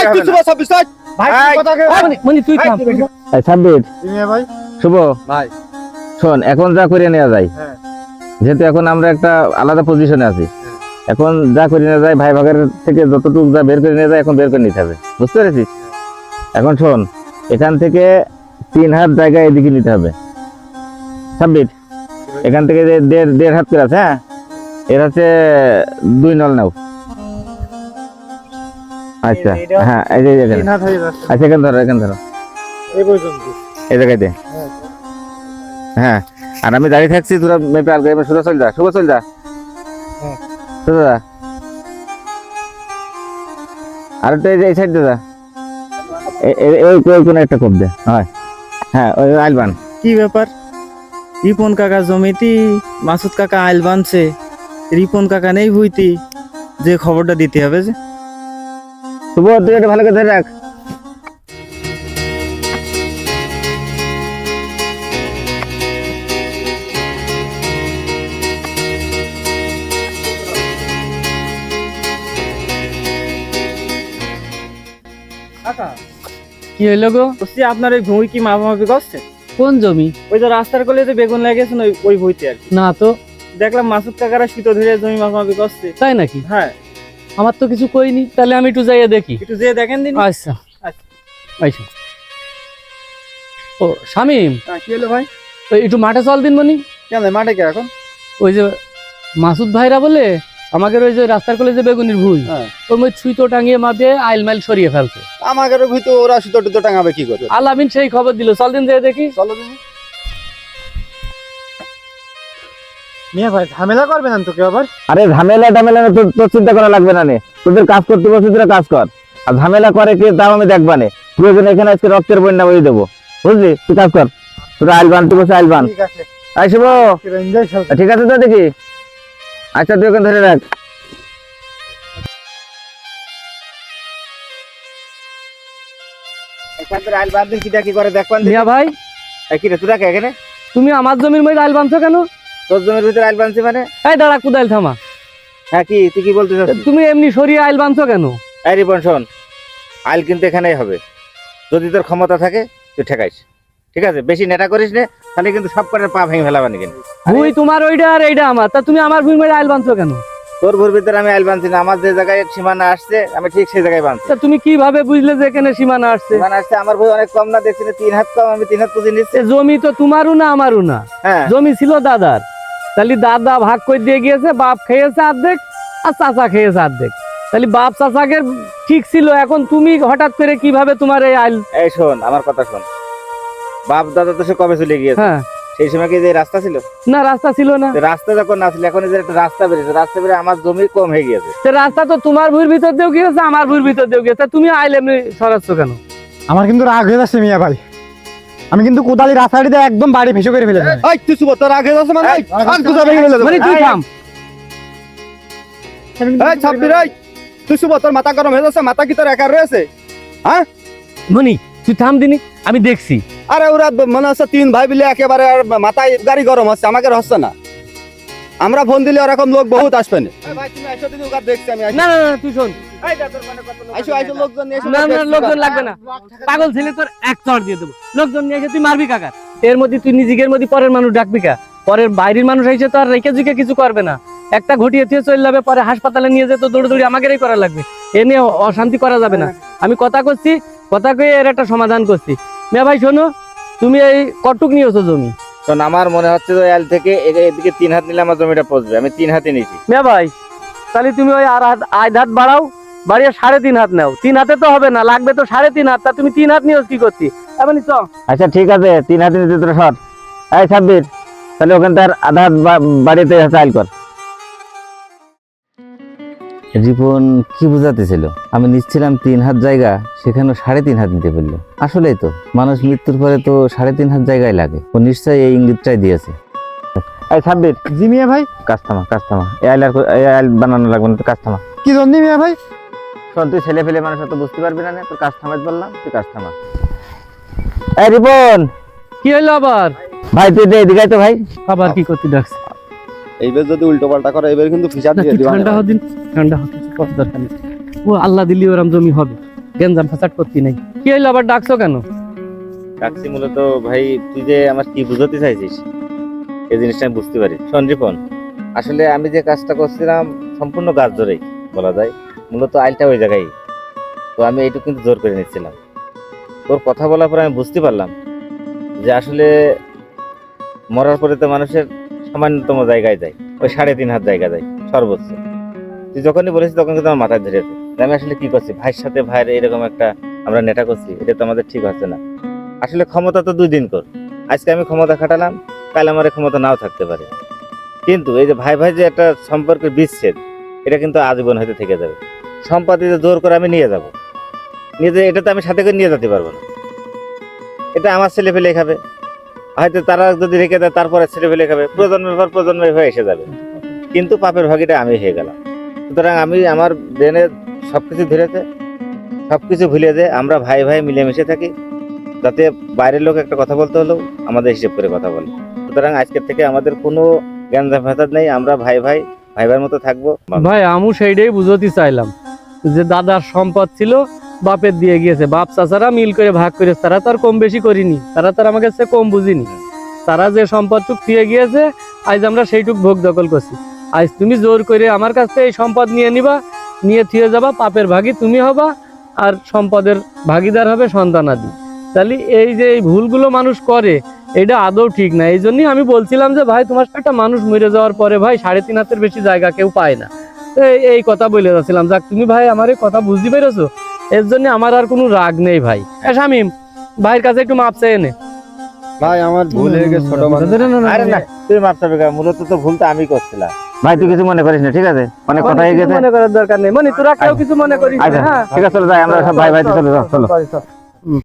এই, তুই শুভ ছাব্বিশ। ভাই কথা মনি- মনি তুই থাম। এই সাব্বির। ভাই? শুভ। ভাই। শোন এখন যা করে নেওয়া যায় হ্যাঁ। যেহেতু এখন আমরা একটা আলাদা পজিশনে আছি। এখন যা করে নেওয়া যায় ভাই ভাগের থেকে যতটুকু যা বের করে নেওয়া যায় এখন বের করে নিতে হবে। বুঝতে পেরেছিস? এখন শোন এখান থেকে তিন হাত জায়গা এদিকে নিতে হবে। ছাব্বির এখান থেকে যে দেড় দেড় হাত করে আছে হ্যাঁ? এর হচ্ছে দুই নল নাও। আচ্ছা হ্যাঁ এই যে হয়ে যাচ্ছে। আচ্ছা এখানে ধরো এখানে ধরো। এই পর্যন্ত। এই জায়গাতে হ্যাঁ আর আমি দাঁড়িয়ে থাকছি তোরা মেপে আর গাড়ি সোজা চল যা শুভ চল যা। হ্যাঁ। সোজা যা। আর একটা এই সাইড এ- ওই কোনো একটা কোপ দে হয়। হ্যাঁ ওই আইলবান। কি ব্যাপার? রিপন কাকা জমিতি মাসুদ কাকা আইল বানছে রিপন কাকা নেই ভুইতি যে খবরটা দিতে হবে যে। শুভ তুই এটা ভালো করে ধরে রাখ। কি হইল গো? বলছি আপনার ওই ভুঁই কি মাপামাপি করছে? কোন জমি? ওই যে রাস্তার কোলে যে বেগুন লাগিয়েছেন ওই ওই ভুঁইতে আর কি। না তো। দেখলাম মাসুদ কাকারা শীত ধরে জমি মাপামাপি করছে। তাই নাকি? হ্যাঁ। আমার তো কিছু কইনি তাহলে আমি একটু যাইয়ে দেখি। একটু যে দেখেন দিন। আচ্ছা। আচ্ছা। ও শামিম। হ্যাঁ, কি হলো ভাই? ওই একটু মাঠে চল দিন মনি কেন মাঠে কে এখন? ওই যে মাসুদ ভাইরা বলে আমাদের ওই যে রাস্তার কোলে যে বেগুনির ভুই হ্যাঁ। ওর মধ্যে ছুঁতো টাঙিয়ে মাপিয়ে আইল মাইল সরিয়ে ফেলছে। আমাদের ভিতরে ওরা সুতো টুতো টাঙাবে কি করে আলামিন সেই খবর দিল। চল দিন যেয়ে দেখি। চলো তুমি মিয়া ভাই ঝামেলা করবে না তো কেউ আবার? আরে ঝামেলা টামেলা না, তোর তোর চিন্তা করা লাগবে না নে। তোদের কাজ করতে বসে তোরা কাজ কর। আর ঝামেলা করে কে তাও আমি দেখবা নে। প্রয়োজন এখানে আজকে রক্তের বন্যা বই দেবো। বুঝলি? তুই কাজ কর। তোরা আইলবান তুই বসে আইলবান ঠিক আছে। খেলতে ঠিক আছে তো দেখি। আচ্ছা তুই ওখানে ধরে রাখ। আইল বান্ধব কিটা কি করে দেখবান মিয়া ভাই। কি রে তোরা কে এখানে? তুমি আমার জমির মধ্যে আইল বানছো কেন? তোর জমির ভিতরে আইল বানছি মানে? এই দাঁড়া কুদাইল থামা। হ্যাঁ কি তুই কি বলতে চাচ্ছিস তুমি এমনি সরিয়ে আইল বানছো কেন? এই রিপন শোন আইল কিন্তু এখানেই হবে। যদি তোর ক্ষমতা থাকে তুই ঠেকাইস। ঠিক আছে? বেশি নেটা করিস নে তাহলে কিন্তু সব করে পা ভেঙে ফেলাবানি কিন্তু। ভুই তোমার ওইটা আর এইটা আমার। তা তুমি আমার ভুই মধ্যে আইল বানছো কেন? তোর ভুর ভিতরে আমি আইল বানছি না। আমার যে জায়গায় সীমানা আসছে আমি ঠিক সেই জায়গায় বানছি। তা তুমি কীভাবে বুঝলে যে এখানে সীমানা আসছে? সীমানা আসছে আমার ভুই অনেক কম না দেখছি না তিন হাত কম আমি তিন হাত পুঁজি নিচ্ছি। জমি তো তোমারও না আমারও না। হ্যাঁ। জমি ছিল দাদার। তাহলে দাদা ভাগ করে দিয়ে গিয়েছে বাপ খেয়েছে অর্ধেক আর চাচা খেয়েছে অর্ধেক। তাহলে বাপ চাচাকে ঠিক ছিল এখন তুমি হঠাৎ করে কীভাবে তোমার এই আইল? এই শোন আমার কথা শোন। বাপ দাদা তো সে কবে চলে গিয়েছে? হ্যাঁ। সেই সময় কি যে রাস্তা ছিল? না রাস্তা ছিল না। রাস্তা যখন না ছিল এখন এই যে একটা রাস্তা বেরিয়েছে রাস্তা বেরিয়ে আমার জমি কম হয়ে গিয়েছে। সে রাস্তা তো তোমার ভুঁর ভিতর দিয়েও গিয়েছে আমার ভুঁর ভিতর দিয়েও গিয়েছে তুমি আইল এমনি সরাচ্ছ কেন? আমার কিন্তু রাগ হয়ে যাচ্ছে মিয়া ভাই। আমি কিন্তু কোদালি রাস্তাটিতে একদম বাড়ি ভেসে করে ফেলেছি। এই, তুই শুভ তোর আগে যাচ্ছে মানে আর কোথা ভেঙে ফেলে মানে তুই থাম। এই ছাব্বির এই তুই শুভ তোর মাথা গরম হয়ে যাচ্ছে মাথা কি তোর একার রয়েছে? হ্যাঁ? মনি তুই থাম দিনি আমি দেখছি। আরে ওরা মনে হচ্ছে তিন ভাই মিলে একেবারে আর মাথায় গাড়ি গরম হচ্ছে আমাকে হচ্ছে না। আমরা ফোন দিলে ওরকম লোক বহুত আসবে না। ভাই তুমি আইসো দিদি ওকে দেখছি আমি না না না তুই শোন। লোকজন নিয়ে এসো, না না দেখছি লোকজন ওরা। লাগবে না। পাগল ছেলে তোর এক চড় দিয়ে দেবো। লোকজন নিয়ে এসে তুই মারবি কাকা এর মধ্যে তুই নিজের মধ্যে পরের মানুষ ডাকবি কা? পরের বাইরের মানুষ এসে তো আর রেখে জুকে কিছু করবে না। একটা ঘটিয়ে চলে যাবে পরে হাসপাতালে নিয়ে যেতে দৌড়ে দৌড়ে আমাকেই করা লাগবে। এ নিয়ে অশান্তি করা যাবে না। আমি কথা করছি কথা কয়ে এর একটা সমাধান করছি। মেয়ে ভাই শোনো তুমি এই কটুক নিয়েছো জমি। শোন আমার মনে হচ্ছে যে এল থেকে এদিকে তিন হাত নিলে আমার জমিটা পচবে। আমি তিন হাতে নিয়েছি। মেয়ে ভাই তাহলে তুমি ওই আর হাত আধ হাত বাড়াও। বাড়িয়ে সাড়ে তিন হাত নাও। তিন হাতে তো হবে না লাগবে তো সাড়ে তিন হাত। তা তুমি তিন হাত নিয়েছো কি করছি এমনি চ আচ্ছা ঠিক আছে তিন হাতে নিতে তোরা সর। এই ছাব্বির তাহলে ওখান তার আধা হাত বাড়িতে চাইল কর। রিপন কি বুঝাতেছিল? আমি নিচ্ছিলাম তিন হাত জায়গা সেখানে সাড়ে তিন হাত নিতে পারল আসলেই তো মানুষ মৃত্যুর পরে তো সাড়ে তিন হাত জায়গায় লাগে। ও নিশ্চয়ই এই ইঙ্গিতটাই দিয়েছে। এই ছাব্বির জি মিয়া ভাই কাজ থামা এই আইল বানানো লাগবে না থামা কি জন্য মিয়া ভাই? শোন তুই ছেলে ফেলে মানুষ তো বুঝতে পারবি না তোর কাজ থামাতে বললাম তুই কাজ থামা। এই রিপন! কি হইল আবার? ভাই তুই দে এদিকে তো ভাই। আবার কি করতে ডাকছে? এইবার যদি উল্টো পাল্টা করে এবার কিন্তু ফিসার দিয়ে দিবা ঠান্ডা হদিন ঠান্ডা হতে কিছু করার দরকার নেই। ও আল্লাহ দিলি ওরম জমি হবে গেঞ্জাম ফাসাদ করতি নাই। কি হইল আবার ডাকছো কেন? ডাকছি মূলত ভাই তুই যে আমার কি বুঝাতে চাইছিস এই জিনিসটা আমি বুঝতে পারি। শোন রিপন আসলে আমি যে কাজটা করছিলাম সম্পূর্ণ গাছ ধরেই বলা যায়। মূলত আইলটা ওই জায়গায়। তো আমি এইটুকু কিন্তু জোর করে নিচ্ছিলাম। তোর কথা বলার পরে আমি বুঝতে পারলাম যে আসলে মরার পরে তো মানুষের সামান্যতম জায়গায় যায়। ওই সাড়ে তিন হাত জায়গা যায়, সর্বোচ্চ। তুই যখনই বলেছিস তখন কিন্তু আমার মাথায় ধরেছে আমি আসলে কি করছি? ভাইয়ের সাথে ভাইয়ের এরকম একটা আমরা নেটা করছি, এটা তো আমাদের ঠিক হচ্ছে না। আসলে ক্ষমতা তো দুই দিন কর। আজকে আমি ক্ষমতা খাটালাম, কাল আমার ক্ষমতা নাও থাকতে পারে। কিন্তু এই যে ভাই ভাই যে একটা সম্পর্কের বিচ্ছেদ, এটা কিন্তু আজীবন হয়তো থেকে যাবে। সম্পত্তি যে জোর করে আমি নিয়ে যাব। নিয়ে যে এটা তো আমি সাথে করে নিয়ে যেতে পারব না। এটা আমার ছেলে ফেলে খাবে। হয়তো তারা যদি রেখে দেয়, তারপরে ছেলে ফেলে খাবে। প্রজন্মের পর প্রজন্মের হয়ে এসে যাবে। কিন্তু পাপের ভাগিটা আমি হয়ে গেলাম। সুতরাং আমি আমার ব্রেনে সবকিছু ধরেছে সব কিছু ভুলে যে আমরা ভাই ভাই মিলেমিশে থাকি, যাতে বাইরের লোক একটা কথা বলতে হলেও আমাদের হিসেব করে কথা বলে। সুতরাং আজকের থেকে আমাদের কোনো জ্ঞানজাম ফেসাদ নেই। আমরা ভাই ভাই ভাই ভাইয়ের মতো থাকব। ভাই আমু সেইটাই বুঝতে চাইলাম। যে দাদার সম্পদ ছিল, বাপের দিয়ে গিয়েছে। বাপ চাচারা মিল করে ভাগ করে, তারা তো আর কম বেশি করিনি। তারা তো আর আমাকে কাছে কম বুঝিনি। তারা যে সম্পদটুক থুয়ে গিয়েছে, আজ আমরা সেইটুক ভোগ দখল করছি। আজ তুমি জোর করে আমার কাছ থেকে এই সম্পদ নিয়ে নিবা, নিয়ে থুয়ে যাবা, পাপের ভাগি তুমি হবা, আর সম্পদের ভাগিদার হবে সন্তানাদি তাহলে এই যে এই ভুলগুলো মানুষ করে, এটা আদৌ ঠিক না। এই জন্যই আমি বলছিলাম যে, ভাই, তোমার একটা মানুষ মরে যাওয়ার পরে, ভাই, সাড়ে তিন হাতের বেশি জায়গা কেউ পায় না। এই- এই কথা বলে যাচ্ছিলাম। যাক তুমি ভাই আমার এই কথা বুঝতে পেরেছ। এর জন্য আমার আর কোনো রাগ নেই ভাই। এ শামিম ভাইয়ের কাছে একটু মাপ চাই নে। ভাই আমার ভুল হয়ে গেছে ছোট মানুষ। আরে না তুই মাপ চাবে? মূলত তো ভুলটা আমি করছিলাম। ভাই তুই কিছু মনে করিস না ঠিক আছে? অনেক কথা হয়ে গেছে। মনে করার দরকার নেই। মানে তোরা কেউ কিছু মনে করিস না, আচ্ছা। হ্যাঁ। ঠিক আছে চলো যাই আমরা সব ভাই ভাই চলো যাও, চলো.